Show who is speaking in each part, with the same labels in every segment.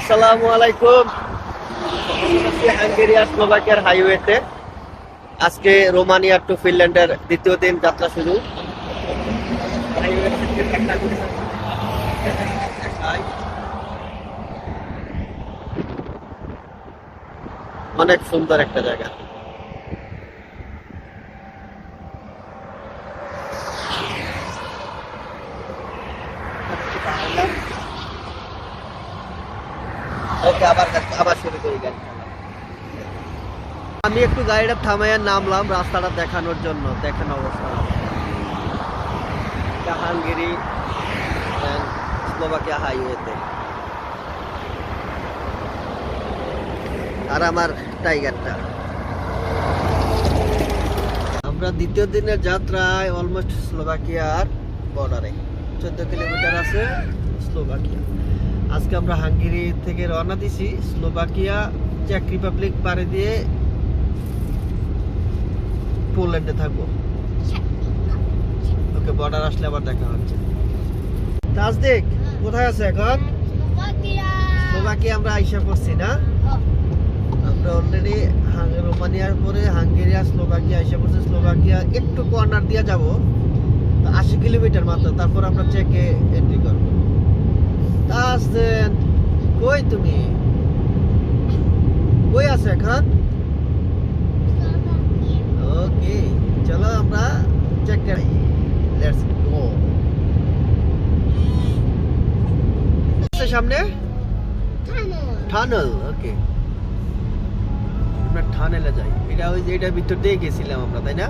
Speaker 1: আসসালামু আলাইকুম। হাঙ্গেরিয়া, স্লোভাকিয়ার হাইওয়েতে। আজকে রোমানিয়া টু ফিনল্যান্ডের দ্বিতীয় দিন যাত্রা শুরু। অনেক সুন্দর একটা জায়গা। আমি একটু গাড়িটা থামাইয়া নামলাম রাস্তাটা দেখানোর জন্য, দেখেন অবস্থা। জাহাঙ্গীরি হাইওয়েতে। আর আমার টাইগারটা। আমরা দ্বিতীয় দিনের যাত্রায় অলমোস্ট স্লোভাকিয়ার বর্ডারে চোদ্দ কিলোমিটার আছে স্লোভাকিয়া। আজকে আমরা হাঙ্গেরি থেকে রওনা দিছি। স্লোভাকিয়া চেক রিপাবলিক পাড়ে দিয়ে পোল্যান্ডে থাকব। ওকে বর্ডার আসলে আবার দেখা হচ্ছে। তাজদিক কোথায় আছে এখন? স্লোভাকিয়া। আমরা আইসা পড়ছি না? আমরা অলরেডি রোমানিয়ার পরে হাঙ্গেরিয়া স্লোভাকিয়া আইসা পড়ছি। স্লোভাকিয়া একটু কর্নার দিয়ে যাব। আশি কিলোমিটার মাত্র। তারপর আমরা চেকে এন্ট্রি করব। তাসদেন কই তুমি? কই আছে এখন? ওকে চলো আমরা চেক করি। লেটস গো সামনে? টানেল ওকে আমরা টানেলে যাই। এটা ওই যে এটার ভিতর দিয়ে গেছিলাম আমরা তাই না?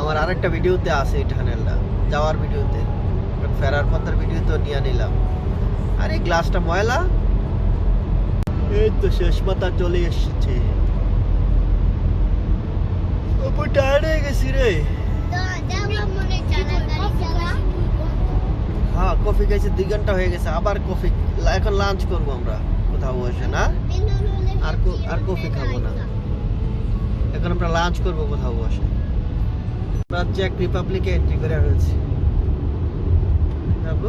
Speaker 1: আমার আরেকটা ভিডিওতে আছে এই টানেলটা যাওয়ার ভিডিওতে ফেরার পথের ভিডিও তো নিয়ে নিলাম। আর এই গ্লাসটা ময়লা? এই তো শেষ মাথা চলে এসেছে। ওপর টায়ার্ড হয়ে গেছি রে। হ্যাঁ কফি খাইছে দুই ঘণ্টা হয়ে গেছে আবার কফি। এখন লাঞ্চ করব আমরা কোথাও বসে না? আর আর কফি খাব না। এখন আমরা লাঞ্চ করব কোথাও বসে। আমরা চেক রিপাবলিকে এন্ট্রি করে ফেলছি। যাব?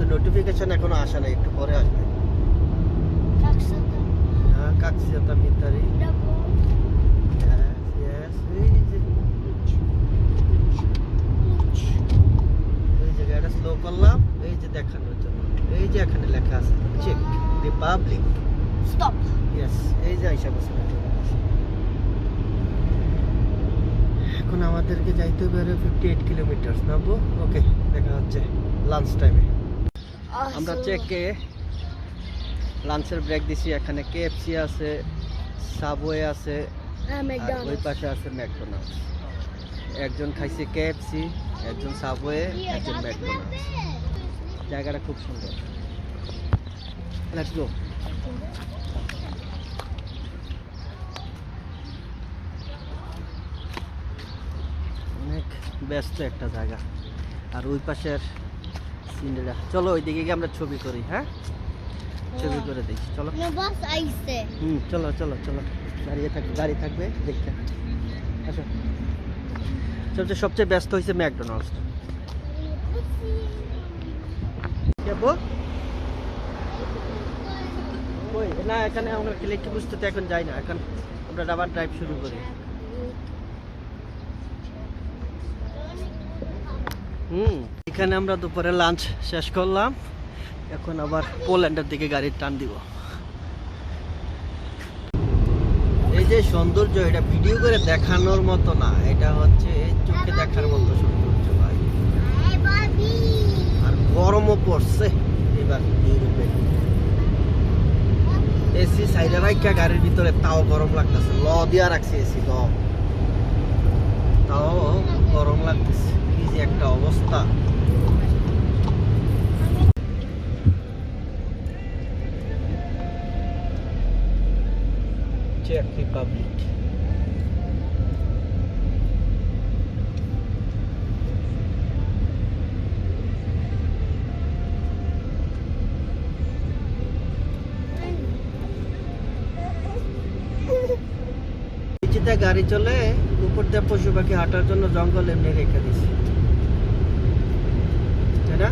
Speaker 1: তো নোটিফিকেশন এখনও আসে নাই একটু পরে আসবে। হ্যাঁ কাকসিয়াতা মিতারি। এই জায়গাটা স্লো করলাম এই যে দেখানোর জন্য। এই যে এখানে লেখা আছে চেক রিপাবলিক
Speaker 2: Stop.
Speaker 1: ইয়েস এই যে আইসা বসে এখন আমাদেরকে যাইতে হবে ফিফটি এইট কিলোমিটার নামবো ওকে দেখা হচ্ছে লাঞ্চ টাইমে আমরা চেকে লাঞ্চের ব্রেক দিছি এখানে কেএফসি আছে সাবওয়ে আছে আর ওই পাশে আছে ম্যাকডোনাল্ডস একজন খাইছে কেএফসি একজন সাবওয়ে একজন ম্যাকডোনাল্ডস জায়গাটা খুব সুন্দর। লেটস গো অনেক ব্যস্ত একটা জায়গা। আর ওই পাশের সিন্ডেরা চলো ওইদিকে গিয়ে আমরা ছবি করি হ্যাঁ? ছবি করে দিই চলো। হুম চলো চলো চলো। দাঁড়িয়ে থাকবে গাড়ি থাকবে দেখতে। আসো। সবচেয়ে সবচেয়ে ব্যস্ত হয়েছে ম্যাকডোনাল্ডস। না এখানে আমরা কি বুঝতে তো এখন যাই না এখন আমরা আবার ড্রাইভ শুরু করি। হুম, এখানে আমরা দুপুরে লাঞ্চ শেষ করলাম। এখন আবার পোল্যান্ডের দিকে গাড়ির টান দিব। এই যে সৌন্দর্য, এটা ভিডিও করে দেখানোর মতো না, এটা হচ্ছে চোখে দেখার মতো সৌন্দর্য ভাই। আর গরমও পড়ছে এবার ইউরোপে এসি সাইডে রাখা গাড়ির ভিতরে তাও গরম লাগতেছে। ল দিয়া রাখছে এসি ল। তাও গরম লাগতেছে। কি যে একটা অবস্থা। চেক রিপাবলিক নিচেতে গাড়ি চলে। উপর দিয়ে পশু পাখি হাঁটার জন্য জঙ্গল এমনি রেখে দিছি তাই না?